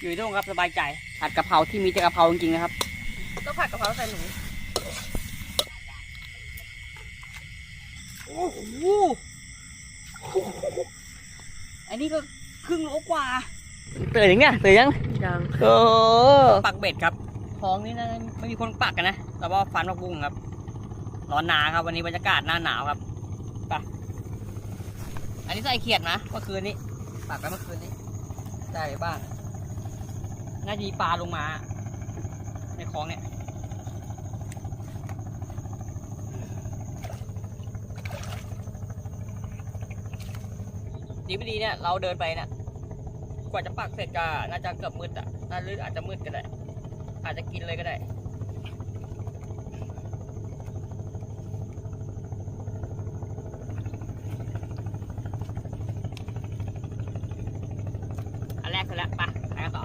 อยู่ที่ตรงครับสบายใจผัดกะเพราที่มีแต่กะเพราจริงๆนะครับก็ผัดกะเพราใส่หนูโอ้โหอันนี้ก็ครึ่งโลกว่าตื่นยังเนี่ยตื่นยังยังเออปักเบ็ดครับท้องนี่นะไม่มีคนปักกันนะแต่ว่าฟันปักบุ้งครับ ร้อนหนาครับ วันนี้บรรยากาศหน้าหนาวครับไปอันนี้ใส่เขียดนะเมื่อคืนนี้ปักไปเมื่อคืนนี้ได้ไปบ้าง น่าจะมีปลาลงมา ในคลองเนี่ยดีไม่ดีเนี่ยเราเดินไปเนี่ยกว่าจะปักเสร็จก็น่าจะเกือบมืดอะน่าลืออาจจะมืดก็ได้ อาจจะกินเลยก็ได้ อันแรกคือแล้วไปไปกันต่อ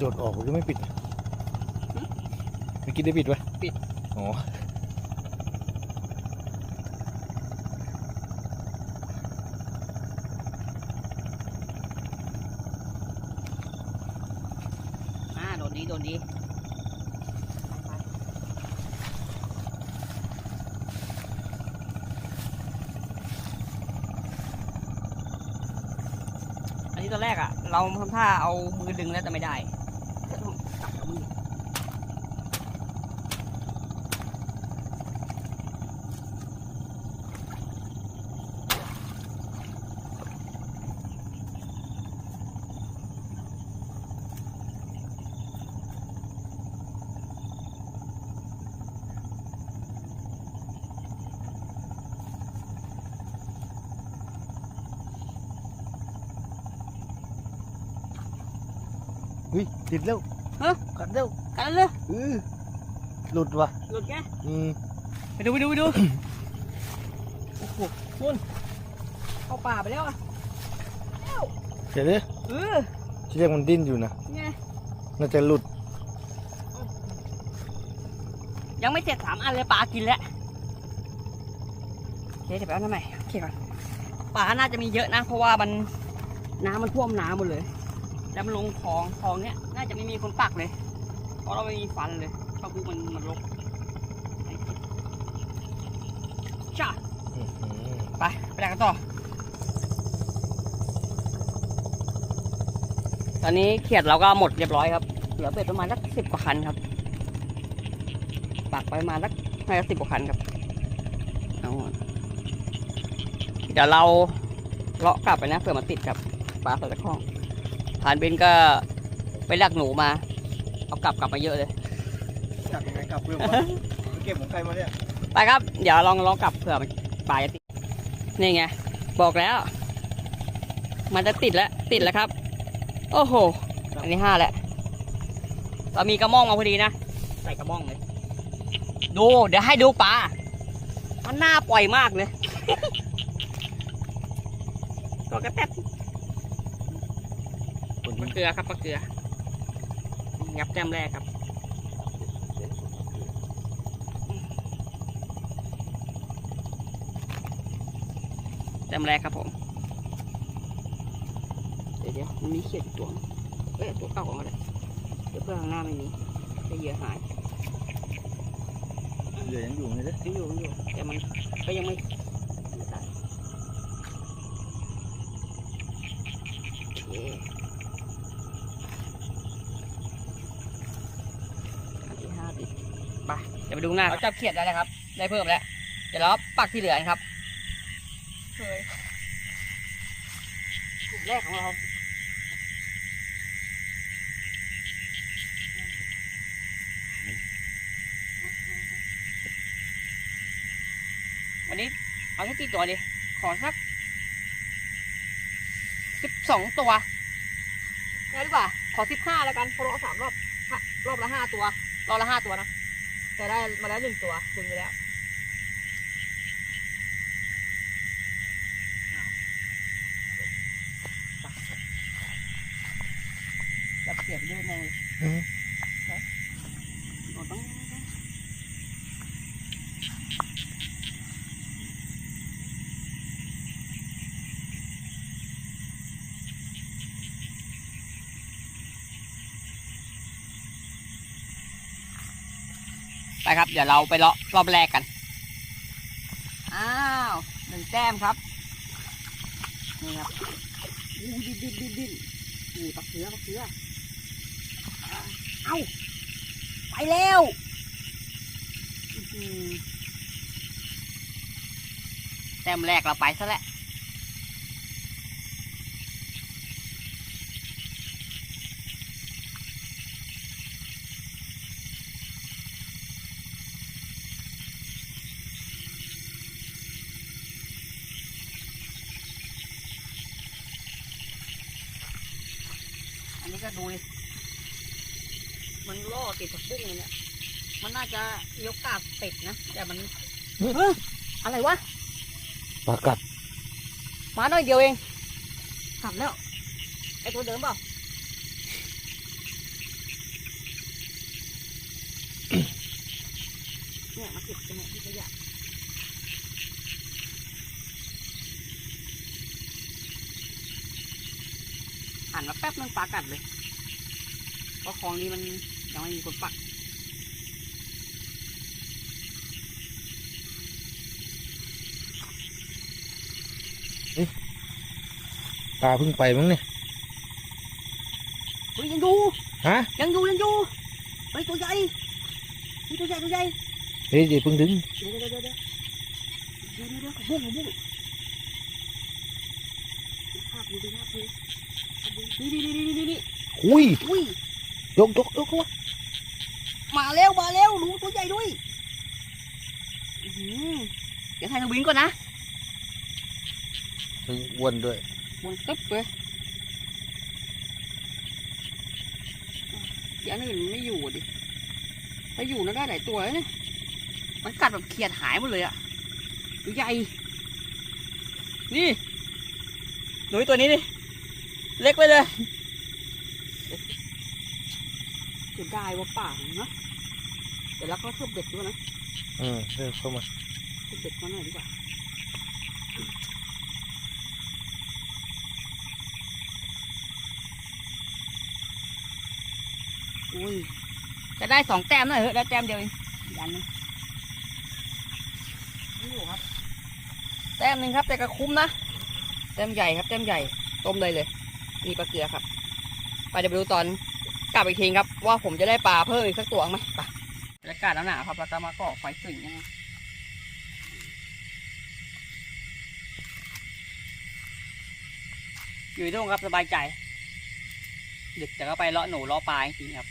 โดดออกก็ไม่ปิดเมื่อกี้ได้ปิดไว้ปิด อ๋ออ่าโดนดีโดนดีไปๆอันนี้ตอนแรกอะ เราทำท่าเอามือดึงแล้วแต่ไม่ได้ เฮ้ยติดแล้วฮะกัดแล้วกันเลยเออหลุดว่ะหลุดไงอืมไปดูไปดูไปดูโอ้โหคุณเข้าป่าไปแล้วอะเดี๋ยวดิเออที่แรกมันดิ้นอยู่นะไงน่าจะหลุด ยังไม่เสร็จสามอันเลยปลากินแล้วโอเคเดี๋ยวไปเอาน้ำใหม่โอเคก่อนปลาน่าจะมีเยอะนะ เพราะว่ามันน้ำมันท่วมน้ำหมดเลย แล้วมันลงคลองคลองเนี้ยน่าจะไม่มีคนปักเลย เพราะเราไม่มีฟันเลยเพราะพวกมันมันลกจ้าอื้อหือไปไปไหนกันต่อ ตอนนี้เขียดเราก็หมดเรียบร้อยครับ เหลือเป็ดประมาณสักสิบกว่าคันครับ ปักไปประมาณสักน่าจะสิบกว่าคันครับเอาเดี๋ยวเราเลาะกลับไปนะเผื่อมันติดกับปลาใส่ตะข้อง ผ่านเบนก็ไปลักหนูมา เอากลับกลับมาเยอะเลยจับยังไงกลับเพื่อนวะเก็บของใครมาเนี่ย ไปครับ เดี๋ยวลองลองกลับเผื่อมันปลายจะติดนี่ไง บอกแล้ว มันจะติดแล้ว ติดแล้วครับ โอ้โห อันนี้ห้าแล้วเรามีกระม่องมาพอดีนะ ใส่กระม่องเลย ดู เดี๋ยวให้ดูปลา มันน่าปล่อยมากเลย ตัวกระแตบ ปลาเกลือครับปลาเกลือ งับแต้มแรกครับแต้มแรกครับผม เดี๋ยวเดี๋ยวมันมีเขียดอยู่ตัวนึงเอ้ยตัวเก่าของมันเลยเดี๋ยวเพื่อนข้างหน้าไม่มีจะเหยื่อหายเหลือยังอยู่ไงเด้ยังอยู่ยังอยู่ แต่มันก็ยังไม่ไม่ตายโอเคอันที่ห้าติด ไปเดี๋ยวไปดูหน้าเราจับเขียดได้แล้วครับ ได้เพิ่มแล้ว เดี๋ยวเราปักที่เหลือนะครับเคยกลุ่มแรกของเราวันนี้เอาแค่กี่ตัวดิขอสักสิบสองตัวได้หรือเปล่า ขอสิบห้าแล้วกันเพราะเราสามรอบห้ารอบละห้าตัว รอบละห้าตัวนะ แต่ได้มาแล้วหนึ่งตัวดึงไปแล้วจับเสียบด้วยแน่ ครับ เดี๋ยวเราไปเลาะรอบแรกกัน อ้าวหนึ่งแต้มครับ นี่ครับอู้ดิ้นดิ้นดิ้นดิ้นนี่ปักเสือปักเสือเอาไปแล้วแต้มแรกเราไปซะแล้ว ดูดิมันล่อติดกับปุ้งเลยเนี่ย มันน่าจะยกกาบเป็ดนะ แต่มันเฮ้ยอะไรวะ ปลากัดมาหน่อยเดียวเองกลับแล้ว ไอตัวเดิมเปล่า เนี่ยมาเก็บตรงเนี้ยที่ขยะหันมาแป๊บนึงปลากัดเลย เพราะคลองนี้มันยังไม่มีคนปักปลาเพิ่งไปมั้งเนี่ยเฮ้ยยังอยู่ฮะยังอยู่ยังอยู่เฮ้ยตัวใหญ่นี่ตัวใหญ่ตัวใหญ่เฮ้ยเดี๋ยวเพิ่งดึงเดี๋ยวเดี๋ยวเดี๋ยวเดี๋ยวเดี๋ยวเดี๋ยวเดี๋ยวบุ้งบุ้งภาพดูดีมากเลยนี่นี่นี่นี่นี่นี่อุ้ยอุ้ย ยกยกยกยกมาแล้วมาแล้วหนูตัวใหญ่ด้วยอื้อหือเดี๋ยวถ่ายทวิงก่อนนะมันอ้วนด้วยมันตึ๊บเลยยันอื่นมันไม่อยู่อะดิถ้าอยู่น่าได้หลายตัวแล้วเนี่ยมันกัดแบบเขียดหายหมดเลยอะตัวใหญ่ นี่หนูตัวนี้ดิ เล็กไปเลยเสียดายว่าป่าเนาะเดี๋ยวเราก็ทุบเด็ดด้วยนะอืมเริ่มเข้ามาทุบเด็ดมาหน่อยดีกว่าอุ้ยจะได้สองแต้มหน่อยเหอะได้แต้มเดียวเองยันหนึงไม่อยู่ครับ แต้มหนึ่งครับ แต่ก็คุ้มนะแต้มใหญ่ครับแต้มใหญ่ต้มเลยเลย มีปลาเกลือครับ ไปเดี๋ยวไปดูตอนก ลับอีกทีครับ ว่าผมจะได้ปลาเพิ่มอีกสักตัวไหมไปบรรยากาศหนาวครับแล้วก็มาก่อไฟสิงยังไงอยู่ที่ตรงครับสบายใจ ดึกแต่ก็ไปเลาะหนูเลาะปลาจริงครับ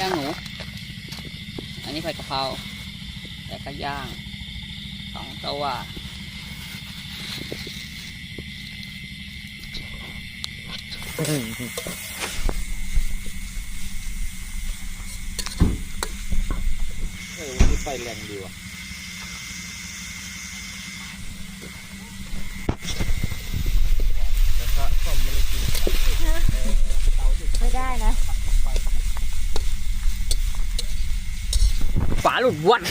ย่างหนู อันนี้ผัดกะ เพราแต่ก็ย่างสองตัวเออวันนี้ไฟแรงดีว่ะกระทะซ่อมไม่ได้กิน ไม่ได้นะ ฝา หลุดวัด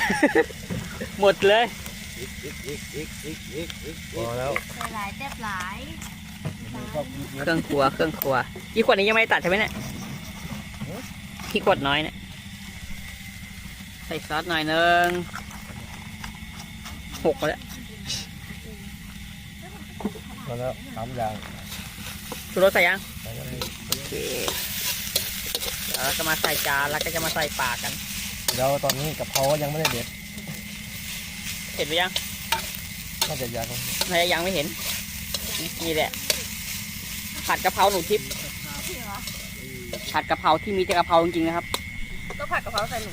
หมดเลยอีกอีกอีกอีกอีกอีกอีกพอแล้วใส่หลายเจ็บหลายชอบกินเครื่องครัวเครื่องครัวกี่ขวดนี้ยังไม่ได้ตัดใช่ไหมเนี่ยกี่ขวดน้อยเนี่ยใส่ซอสหน่อยนึงหกแล้วพอแล้วสามอย่างชูรสใส่ยังใส่ไว้ให้โอเคเดี๋ยวเราจะมาใส่จานแล้วก็จะมาใส่ปากกัน แล้วตอนนี้กะเพรายังไม่ได้เด็ดเห็นไหมยังน่าจะยังนายยังไม่เห็น นี่แหละ ผัดกะเพราหนูทิพย์ผัดกะเพราที่มีแต่กะเพราจริงๆนะครับ ก็ผัดกะเพราใส่หนู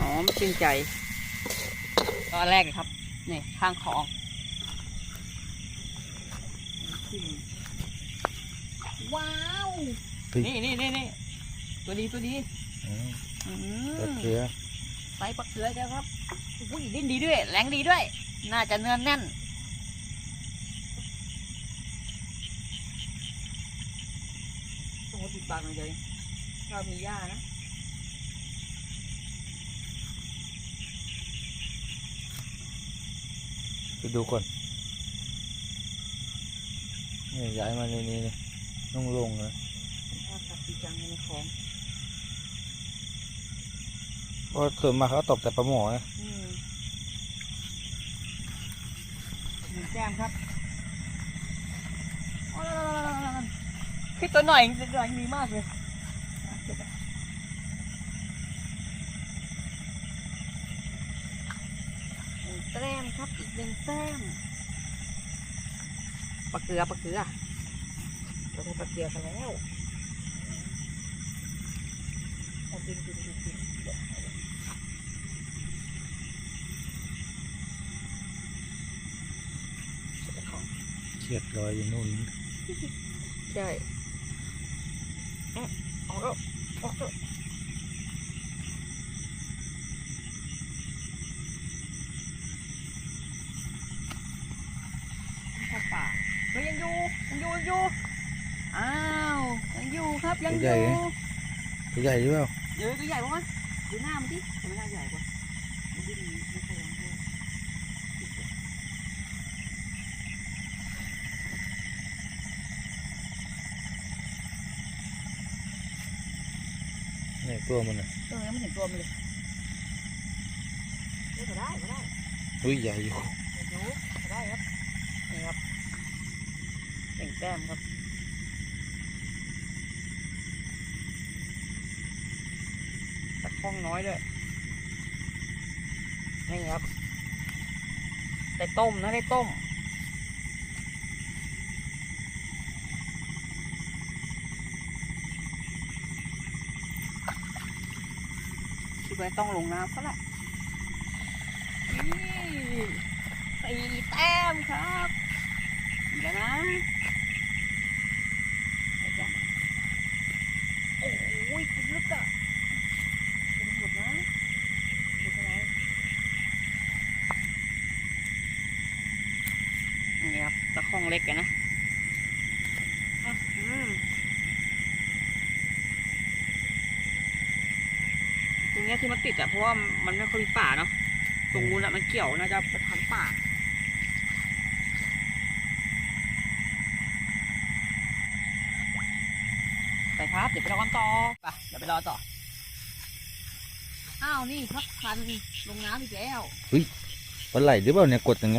หอมชื่นใจตอนแรกเลยครับ นี่ข้างของ ว้าวนี่นี่นี่นี่ตัวดีตัวดีอืมอืกระมเทียมใส่ปักเกลือแล้วครับอุ้ยดิ้นดีด้วย แรงดีด้วย น่าจะเนื้อแน่นมดติดปากมันเลยถ้ามีหญ้านะ ไปดูก่อน นี่ย้ายมาในนี้เลยโล่งๆเลยถ้าตัดปีจังในคลองเพราะส่วนมากเขาตบแต่ปลาหมอนะอืมหนึ่งแก้มครับโอ้ยคิดตัวหน่อยตัวหน่อยดีมากเลยหนึ่งแต้มครับ อีกหนึ่งแต้ม ปลาเกลือปลาเกลือเราได้ปลาเกลือกันแล้วเอาดินดินดินดินเดี๋ยวเอาของเฉียดรอยอยู่นู่นใช่เอ๊ะออกแล้วออกแล้ว ตัวใหญ่หรือเปล่าเดี๋ยวตัวใหญ่ปะวะดูหน้ามันดิทำไมหน้าใหญ่กว่ามันดิ้นไม่ค่อยยอมพูดนี่ตัวมันอะเออยังไม่เห็นตัวมันเลยเออก็ได้ก็ได้อุ้ยใหญ่อยู่เดี๋ยวดูก็ได้ครับนี่ครับเต่งแต้มครับ ตะข้องน้อยด้วย นี่ครับ ได้ต้มนะได้ต้ม คิดว่าต้องลงน้ำซะแหละสี่แต้มครับ อีกแล้วนะไปจ้ะโอ้ยคุณลึกอะคุณหมดนะไม่เป็นไรนี่ครับตะข้อง เล็กกันนะอื้อหือตรงเนี้ยที่มันติดอะเพราะว่ามันไม่ค่อยมีป่าเนาะตรงนู้นอะมันเกี่ยวน่าจะไปทำป่าไปครับ เดี๋ยวไปรอกันต่อไปเดี๋ยวไปรอต่ออ้าวนี่ครับคันลงน้ำอีกแล้วปลาไหลหรือเปล่าเนี่ยกดยังไง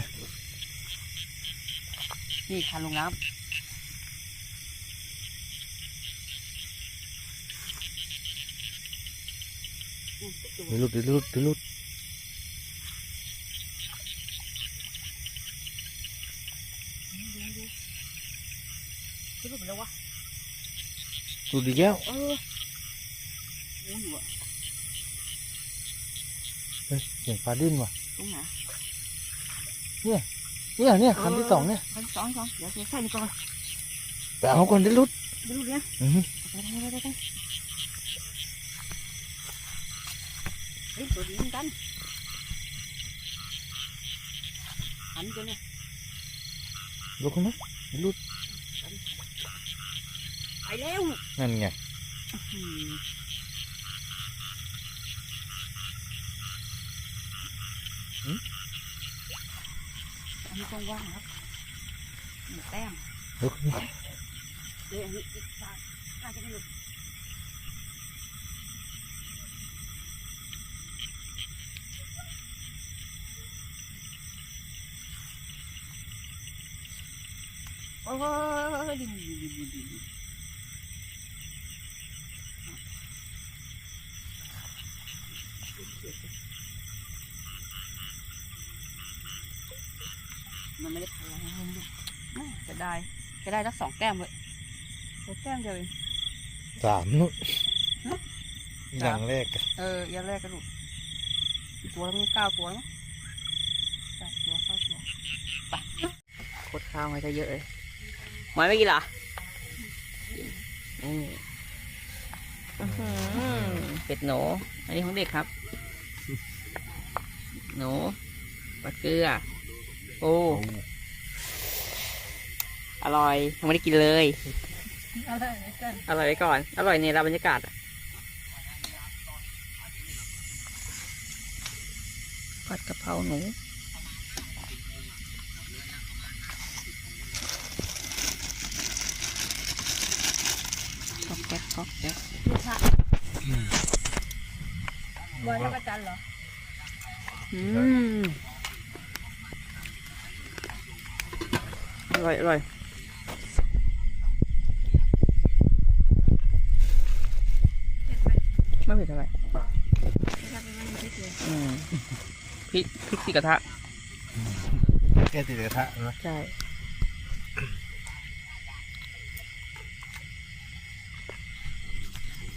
นี่คันลงน้ำเดี๋ยวหลุดเดี๋ยวหลุดเดี๋ยวหลุดขึ้นไปแล้ววะหลุดอีกแล้วเออยังอยู่อะเฮ้ยเสียงปลาดิ้นว่ะตรงไหนเนี่ย เนี่ยคันที่สองเนี่ยคันที่สองสองเดี๋ยวเดี๋ยวใส่นี่ก่อนไปเอาก่อนเดี๋ยวหลุดดูเนี่ยอือฮึไปไปไปไปเฮ้ยตัวดีเหมือนกันหันกันเนี่ยลุกขึ้นไหมเดี๋ยวหลุดไปเร็วนั่นไง อืมอันนี้ต้องว่างครับหมูแต้งเดี๋ยวอันนี้อีกทางน่าจะไม่หลุดโอ้ยดินดินดินดินดินมัน ได้สักสองแต้มเลยแค่แต้มเดียวเองสามนู่นฮะอย่างแรกอะเออยันแรกกระดูกอีกตัวแล้วมีเก้าตัวแล้วมั้งแปดตัวเก้าตัวไปโคตรข้าวให้ได้เยอะเลยหมายไม่กินเหรออืมอื้อหือเป็ดหนูอันนี้ของเด็กครับ หนูปลาเกลือ โอ้ อร่อยยังไม่ได้กินเลย อร่อยเหมือนกันอร่อยไว้ก่อน อร่อยในรับบรรยากาศอะผัดกะเพราหนูก๊อกแก๊กก๊อกแก๊กดูค่ะบอยได้ประจันเหรออืมอร่อยอร่อย เผ็ด ไหมไม่เผ็ดเท่าไหร่ไม่ทำเป็นมันไม่เผ็ดอืมพริกพริกสีกระทะแค่ติดกระทะนะใช่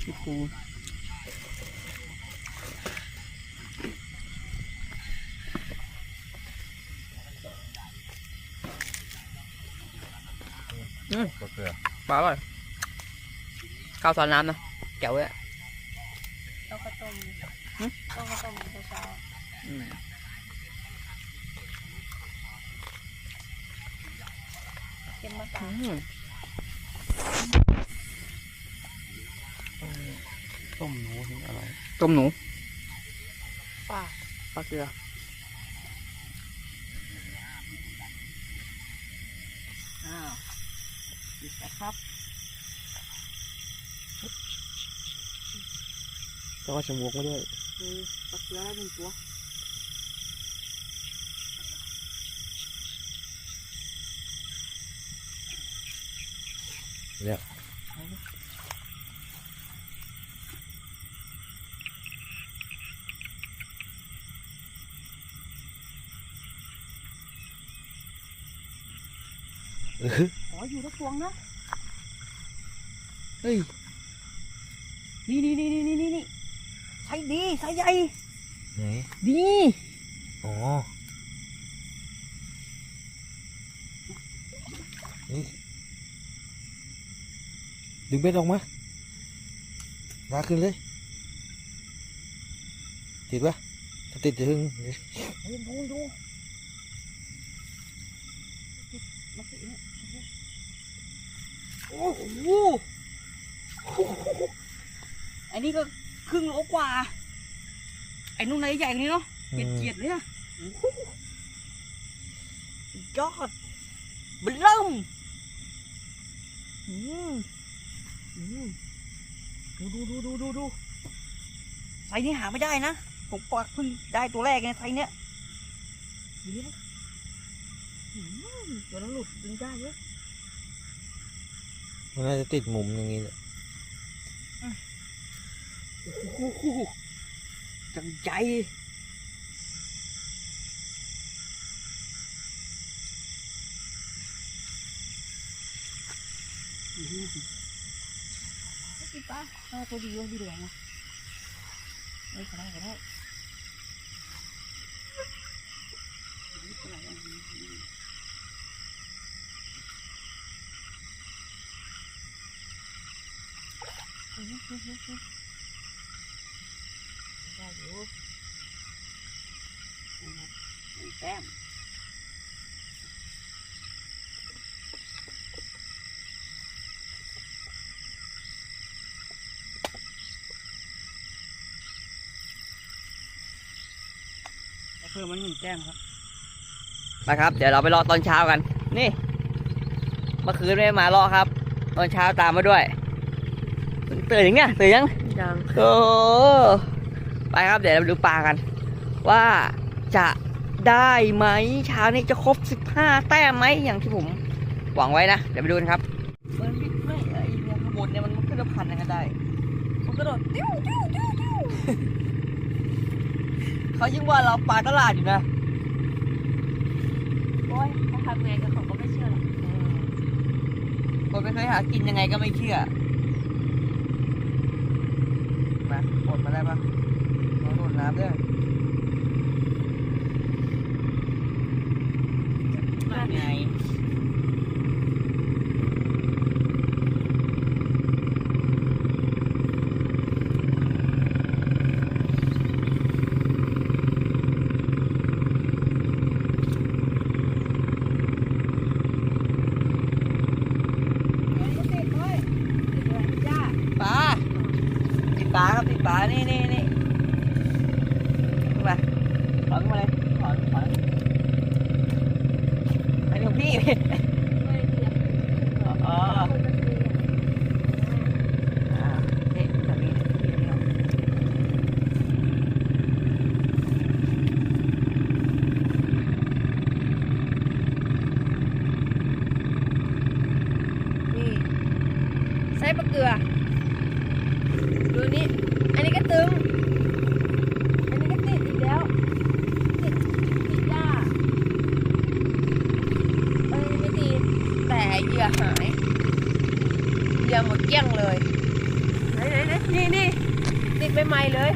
พี่ปูอืมก็เกลือปลาอร่อยข้าวซอยน้ำนะแจ๋วเลยอะ ต้องข้าวต้มหึต้องข้าวต้มเช้าอืมๆเค็มมากอืมต้มหนูนี่อร่อยต้มหนูป่าปลาเกลืออ้าวอีกแล้วครับ แล้วก็ชมวกมาด้วยคือปลาเกลือหนึ่งตัวเนี่ยขออยู่ทักพวงนะ เฮ้ย นี่นี่นี่นี่นี่นี่ ใส่ดีใส่ใหญ่ไหนดีอ๋อนี่ดึงเบ็ดออกมาลากขึ้นเลย ติดปะถ้าติดจะหึงเฮ้ยดูดูมาสิเนี่ยโอ้โหอันนี้ก็ ครึ่งโลกว่า ไอ้นุ่นอะไรใหญ่กว่านี้เนาะเกลียดเกียดเลยอะโอ้โหยอดเบลิ่มอืมอืมดูดูดูดูดูดูไซส์นี้หาไม่ได้นะ ผมปากเพิ่งได้ตัวแรกไงไซส์เนี้ยดีนะอืมตัวนั้นหลุดดึงได้เยอะ มันน่าจะติดมุมอย่างนี้แหละ โอ้โหจังใจอืมพี่ป้ ต้มเพิ่มมันหนึ่งแต้มครับนะครับ เดี๋ยวเราไปรอตอนเช้ากัน นี่ เมื่อคืนไม่ได้มารอครับ ตอนเช้าตามมาด้วย ตื่นยังเนี่ยตื่นยังยังโอ้ไปครับเดี๋ยวเราไปดูปลากัน ว่าจะ ได้ไหมเช้านี้จะครบ 15 แต้มไหมอย่างที่ผมหวังไว้นะ เดี๋ยวไปดูกันครับมันไม่ไม่ไอ้เนี่ยข้างบนเนี่ยมันขึ้นละพันยังไงได้ มันกระโดดติ้วติ้วติ้วติ้วเขายิ่งว่าเราปลาตลาดอยู่นะโอ้ยเขาทำไงกับเขาก็ไม่เชื่อหรอกอืมคนไม่เคยหากินยังไงก็ไม่เชื่อมาปลดมาได้ปะเราโดดน้ำด้วยนั่นไง เฮ้ยติดเลย ปลาครับติดปลา นี่นี่นี่มาถอนมาเลยถอนถอนอันนี้ของพี่ ไม่เรียก อ๋อ คนมันมีอะ อ่านี่แบบนี้พี่เดียวนี่ ไส้ปลาเกลือ ดูนี่อันนี้ก็ตึง อันนี้ก็ติดอีกแล้วติดติดหญ้าเอ้ยไม่ตีแต่เหยื่อหายเหยื่อหมดเกลี้ยงเลย ไหนไหนไหนนี่นี่ติดใหม่ๆเลย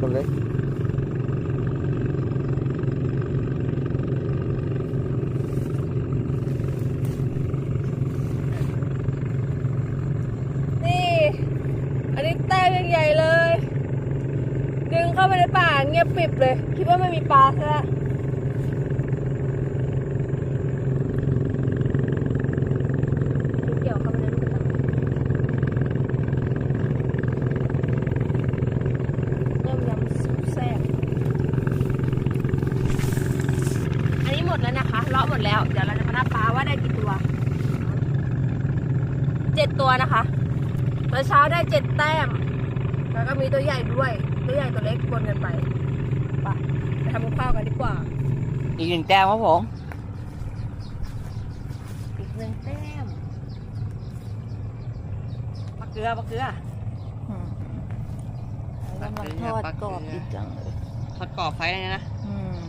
กันเลยนี่อันนี้แต้ยังใหญ่เลยดึงเข้าไปในป่าเงียบปิบเลย คิดว่าไม่มีปลาซะแล้วดึงเกี่ยวเข้าไปในลูกกระตาเริ่มยำซุปแซ่บอันนี้หมดแล้วนะคะเลาะหมดแล้ว เดี๋ยวเราจะมานับปลาว่าได้กี่ตัว เจ็ดตัวนะคะตอนเช้าได้เจ็ดแต้ม แล้วก็ มีตัวใหญ่ด้วยตัวใหญ่ตัวเล็กปนกันไปไปไปทำกับข้าวกันดีกว่า อีกหนึ่งแต้มครับผม อีกหนึ่งแต้มปลาเกลือปลาเกลือกำลังทอดกรอบดีจังเลยทอดกรอบไฟอะไรนะอืม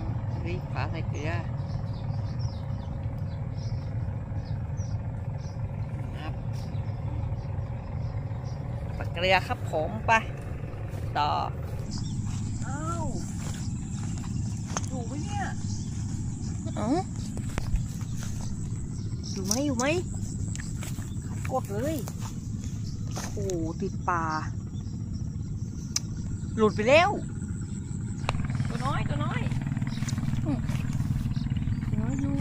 นี่ฝาใส่เกลือครับปลาเกลือครับผมไป ต่อ อ้าวอยู่ไหมเนี่ยอ๋ออยู่ไหมอยู่ไหมกดเลย โอ้โหติดปลา หลุดไปแล้ว ตัวน้อยตัวน้อยน้อยอยู่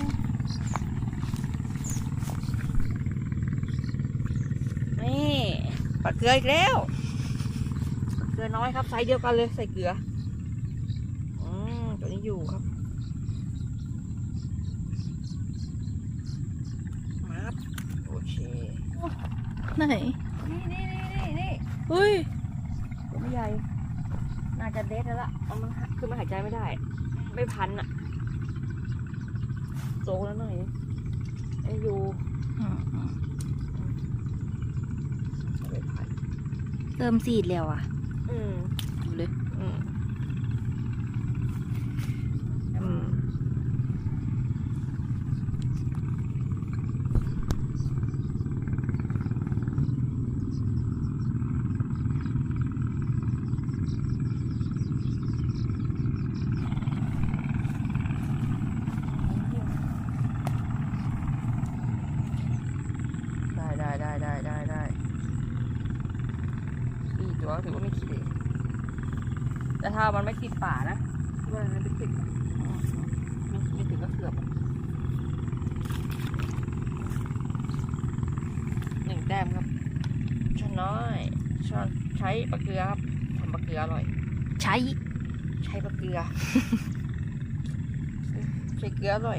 นี่ปลาเกลืออีกแล้วป ลาเกลือน้อยครับไซส์เดียวกันเลยใส่เกลืออืมตัวนี้อยู่ครับมาครับโอเคไหนนี่นี่นี่นี่นี่เฮ้ยตัวไม่ใหญ่น่าจะเด็ดแล้วล่ะเอามันหาคือมันหายใจไม่ได้ ไม่พันอะโตแล้วหน่อยไอ้อยู่อืมอืมไม่พันเริ่มซีดแล้วอะ อืม ดูเลย อืมอืมได้ได้ได้ได้ได้ได้สี่ตั วถือว่าไม่ขี้เลยแต่ถ้ามันไม่ติดป่านะว่ามันไม่ติดไม่ไม่ถึงก็เกือบอะหนึ่งแต้มครับช้อนน้อยช้อนใช้ปลาเกลือครับทำปลาเกลืออร่อย ใช้ใช้ปลาเกลือใช้เกลืออร่อย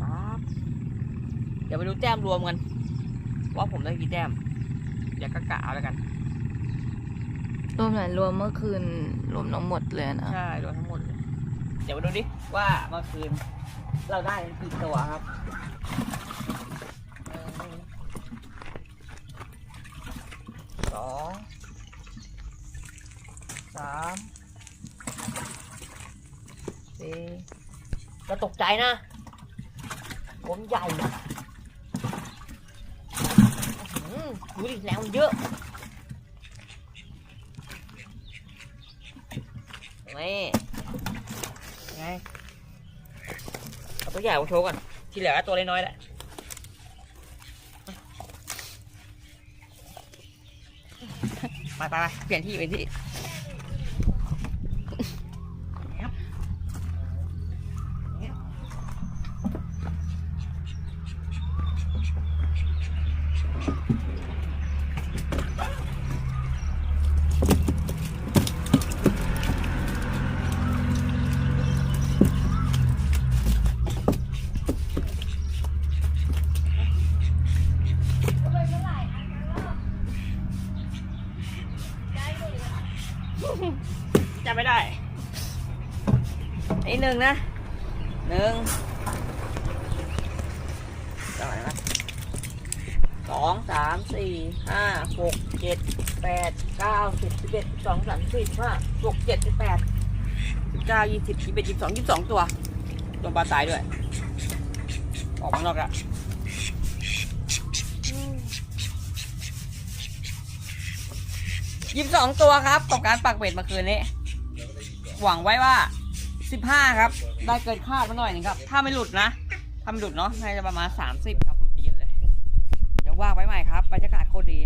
ครับเดี๋ยวไปดูแต้มรวมกัน ว่าผมได้กี่แต้ม เดี๋ยวก็กะเอาแล้วกัน รวมไหนรวมเมื่อคืนรวมทั้งหมดเลยนะ ใช่รวมทั้งหมดเลยเดี๋ยวมาดูดิว่าเมื่อคืน เราได้กี่ตัวครับหนึ่งสองสามสี่จะตกใจนะผมใหญ่ อุ้ยแรงมันเยอะนี่ไงเอาตัวใหญ่มาโชว์ก่อน ที่เหลือตัวเล็กน้อยแหละไปไปไปเปลี่ยนที่เปลี่ยนที่ หนึ่งนะหนึ่งจำไหนวะสองสามสี่ห้าหกเจ็ดแปดเก้าสิบสิบเอ็ดสิบสองสามสี่ห้าหกเจ็ดสิบแปดสิบเก้ายี่สิบยี่สิบเอ็ดยี่สิบสองยี่สิบสองตัวตัวปลาตายด้วย ออกมานอกละยี่สิบสองตัวครับกับการปักเบ็ดเมื่อคืนนี้ หวังไว้ว่า สิบห้าครับ ได้เกินคาดมาหน่อยหนึงครับ ถ้าไม่หลุดนะถ้าไม่หลุดเนาะน่าจะประมาณสามสิบครับ หลุดไปเยอะเลย เดี๋ยวว่างไว้ใหม่ครับบรรยากาศโคตรดี